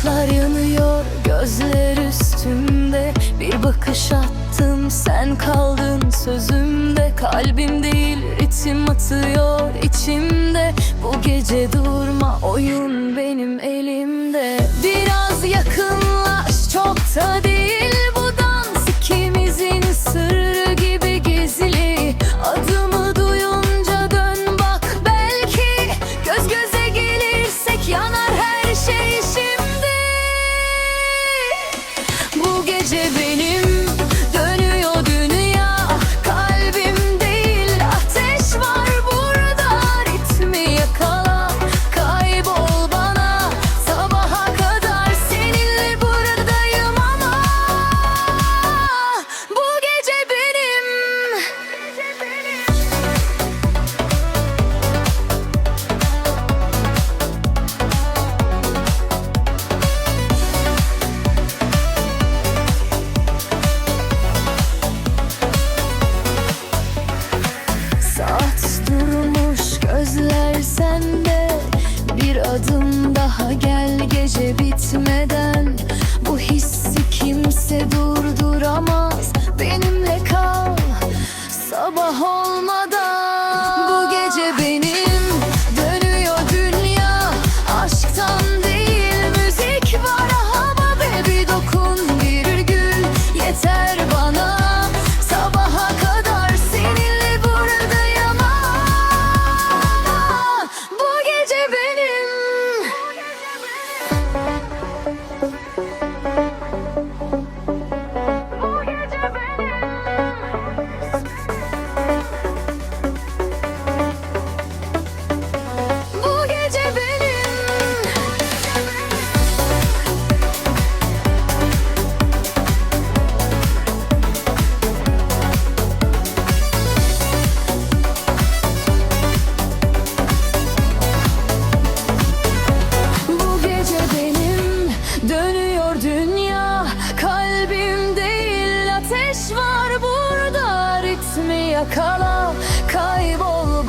Işıklar yanıyor gözler üstümde. Bir bakış attım sen kaldın sözümde. Kalbim değil ritim atıyor içimde. Bu gece durma oyun benim elimde. Biraz yakınlaş çok tabi dünya kalbim değil ateş var burada ritmi yakala kaybol.